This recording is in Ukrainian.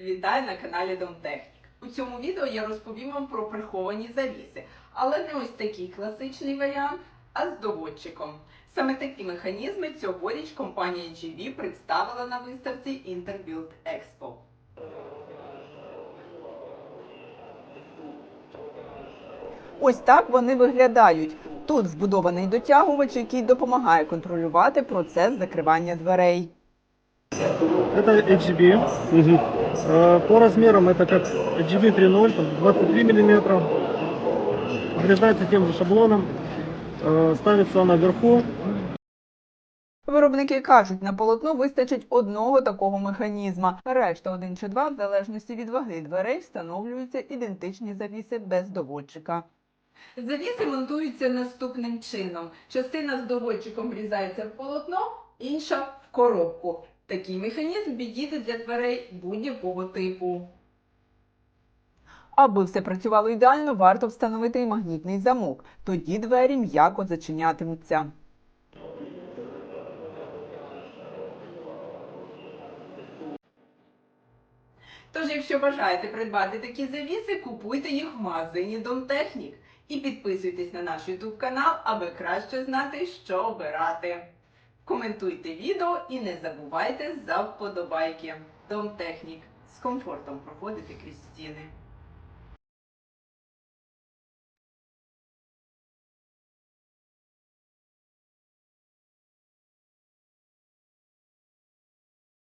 Вітаю на каналі Домтехнік. У цьому відео я розповім вам про приховані завіси, але не ось такий класичний варіант, а з доводчиком. Саме такі механізми цьогоріч компанія GV представила на виставці Interbuild Expo. Ось так вони виглядають. Тут збудований дотягувач, який допомагає контролювати процес закривання дверей. Это HGB. Э, По размерам это как HGB 3.0, там 23 мм. Обрезается тем же шаблоном. Э, Ставится наверху. Виробники кажуть, на полотно вистачить одного такого механізма. Решта один чи два, в залежності від ваги дверей, встановлюються ідентичні завіси без доводчика. Завіси монтуються наступним чином: частина з доводчиком врізається в полотно, інша в коробку. Такий механізм підійде для дверей будь-якого типу. Аби все працювало ідеально, варто встановити і магнітний замок. Тоді двері м'яко зачинятимуться. Тож, якщо бажаєте придбати такі завіси, купуйте їх в магазині Домтехнік. І підписуйтесь на наш YouTube канал, аби краще знати, що обирати. Коментуйте відео і не забувайте за вподобайки. Дом Технік з комфортом проходити крізь стіни.